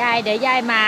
ยายเดี๋ยวยายมา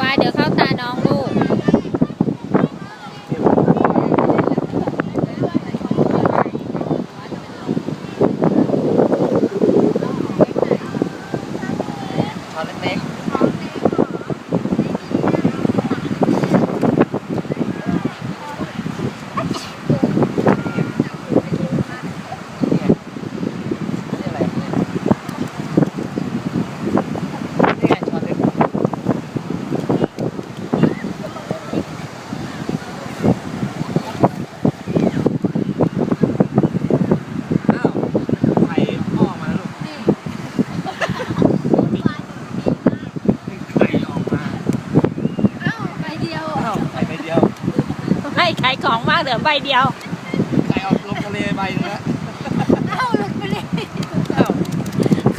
วายเดี๋ยวเข้าตาน้องลูก ช้อนเล็ก ไม่ ขายของมากเหลือใบเดียว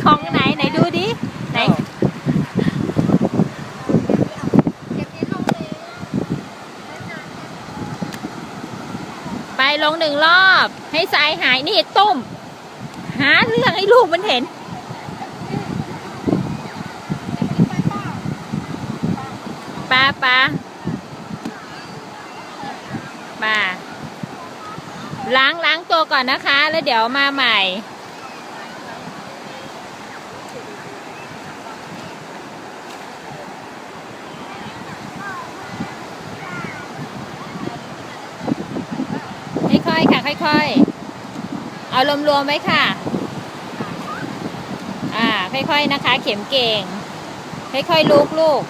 ของไหนไหนดูดิไหนไปลงหนึ่งรอบ ให้สายหายนี่ตุ้ม หาเรื่องให้ลูกมันเห็นปลาปลา ลาล้างล้างตัวก่อนนะคะ แล้วเดี๋ยวมาใหม่ค่อยๆค่ะ ค่อยๆ เอารวมๆไว้ค่ะ อ่า ค่อยๆนะคะ เข็มเก่ง ค่อยๆลุกลูก